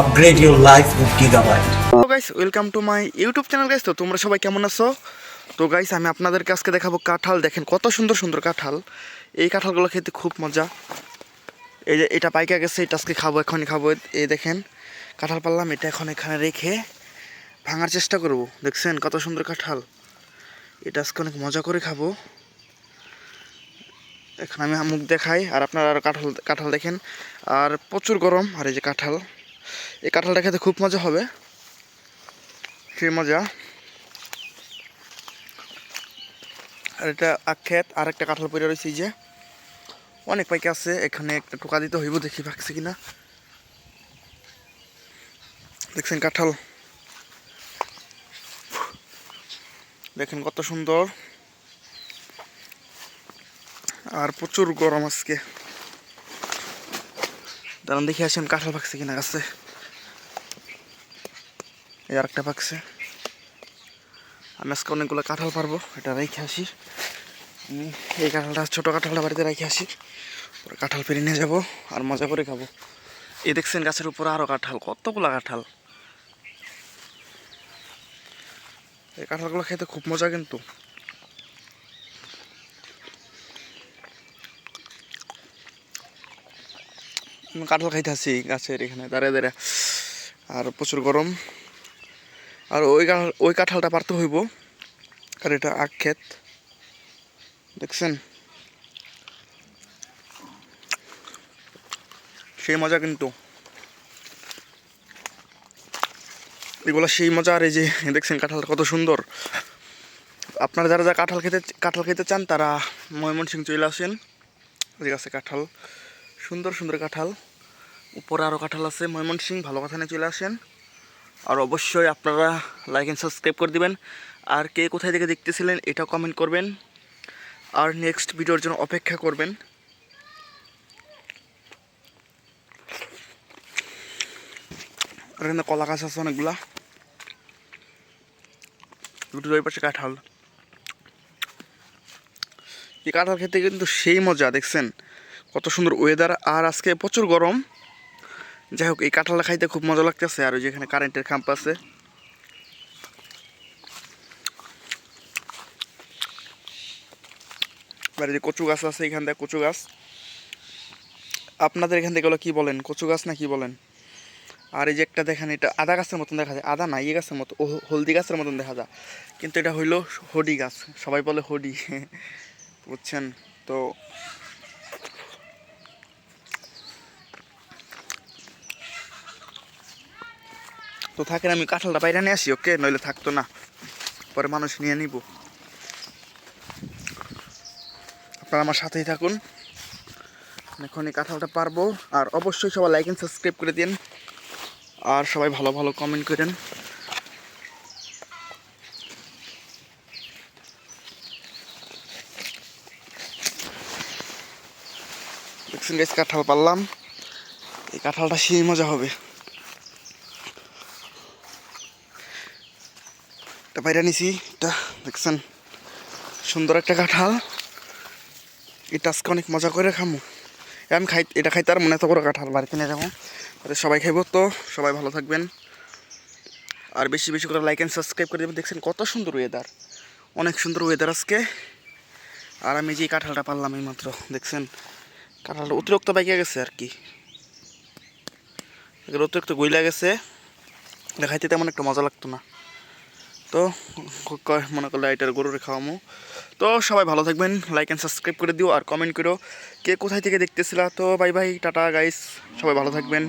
upgrade your life with Gigabyte. তো guys welcome to my YouTube channel guys তো তোমরা সবাই কেমন আছো? তো গাইস আমি আপনাদেরকে আজকে দেখাবো কাঁঠাল। দেখেন কত সুন্দর সুন্দর কাঁঠাল। এই কাঁঠালগুলো খেতে খুব মজা। এই যে এটা পাইকা গেছে, এটা আজকে খাব, এখনই খাব। এই দেখেন, কাঁঠাল পারলাম এটা এখন এখানে রেখে ভাঙার চেষ্টা করব। দেখছেন কত সুন্দর কাঁঠাল। এটা আজকে অনেক মজা করে খাব। এখন আমি মুখ দেখাই, আর আপনারা আর কাঁঠাল কাঁঠাল দেখেন। আর প্রচুর গরম, আর এই যে কাঁঠাল। এই কাঁঠালটা খেতে খুব মজা হবে। সেই মজা। আর এটা আক্ষেত আর একটা কাঁঠাল পড়ে রয়েছে যে। অনেক পাইকে আছে, এখানে একটা টোকা দিতে হইব, দেখি পাকছে কিনা। দেখছেন কাঁঠাল? দেখেন কত সুন্দর। আর প্রচুর গরম আজকে। দাঁড়ান, দেখি আসেন কাঁঠাল পাকছে কিনা গাছে এই আরেকটা পাকছে। আমি আজকে অনেকগুলো কাঁঠাল পারব, এটা রেখে আসি। আমি এই কাঁঠালটা, ছোটো কাঁঠালটা বাড়িতে রেখে আসি। পরে কাঁঠাল পেরে নিয়ে যাব আর মজা করে খাব। এই দেখছেন গাছের উপরে আরও কাঁঠাল, কতগুলো কাঁঠাল। এই কাঁঠালগুলো খেতে খুব মজা কিন্তু। কাঁঠাল খাইতে আসি গাছের এখানে, দাঁড়িয়ে দাঁড়িয়ে। আর প্রচুর গরম। আর ওই ওই কাঁঠালটা পারতে হইব আর এটা আখ ক্ষেত। দেখছেন? সেই মজা কিন্তু। এগুলো সেই মজা, আর এই যে, দেখছেন কাঁঠাল কত সুন্দর। আপনারা যারা যারা কাঁঠাল খেতে কাঁঠাল খেতে চান, তারা ময়মনসিং চলে আসেন। যে আছে, কাঁঠাল। সুন্দর সুন্দর কাঁঠাল। উপরে আরও কাঁঠাল আছে ময়মনসিং ভালো কথা নিয়ে চলে আসেন। আর অবশ্যই আপনারা লাইক অ্যান্ড সাবস্ক্রাইব করে দিবেন। আর কে কোথায় থেকে দেখতেছিলেন, এটাও কমেন্ট করবেন। আর নেক্সট ভিডিওর জন্য অপেক্ষা করবেন। আর এখানে কলা গাছ আছে অনেকগুলা। দুটো ওই পাশে কাঁঠাল। এই কাঁঠাল খেতে কিন্তু সেই মজা, দেখছেন? কত সুন্দর ওয়েদার আর আজকে প্রচুর গরম। যাই হোক, এই কাঁঠালটা খাইতে খুব মজা লাগতেছে, আর ওই যেখানে কারেন্টের খাম্প আছে। এবারে যে কচু গাছ আছে, এখান থেকে কচু গাছ। আপনাদের এখান থেকে কী বলেন? কচু গাছ না কি বলেন? আর এই যে একটা দেখেন, এটা আদা গাছের মতন দেখা যায়। আদা না ইয়ে গাছের মতো হলদি গাছের মতন দেখা যায়। কিন্তু এটা হইল হডি গাছ। সবাই বলে হডি। বুঝছেন? তো তো থাকেন, আমি কাঁঠালটা বাইরে নিয়ে আসি, ওকে? নইলে থাকতো না। পরে মানুষ নিয়ে নিব। আপনারা আমার সাথেই থাকুন। এখন এই কাঁঠালটা পারব। আর অবশ্যই সবাই লাইক অ্যান্ড সাবস্ক্রাইব করে দিন। আর সবাই ভালো ভালো কমেন্ট করেন। কাঁঠাল পারলাম। এই কাঁঠালটা সেই মজা হবে। এটা বাইরে নিছি, এটা দেখছেন, সুন্দর একটা কাঁঠাল। এটা আজকে অনেক মজা করে খামু। আমি খাই, এটা খাইতে আর মনে এত বড় কাঁঠাল, বাড়িতে নিয়ে যাব। তাতে সবাই খাইব তো, সবাই ভালো থাকবেন। আর বেশি বেশি করে লাইক অ্যান্ড সাবস্ক্রাইব করে দেবেন। দেখছেন কত সুন্দর ওয়েদার অনেক সুন্দর ওয়েদার আজকে। আর আমি যে কাঁঠালটা পারলাম এই মাত্র, দেখছেন? কাঁঠালটা অতিরিক্ত বাইকে গেছে আর কি। অতিরিক্ত গইলা গেছে। দেখাইতে তেমন একটা মজা লাগতো না। তো মনে করলে এটার গরুরে খাওয়ামো। তো, সবাই ভালো থাকবেন লাইক অ্যান্ড সাবস্ক্রাইব করে দিও আর কমেন্ট করো, কে কোথায় থেকে দেখতেছিলা? তো বাই বাই টাটা গাইস সবাই ভালো থাকবেন।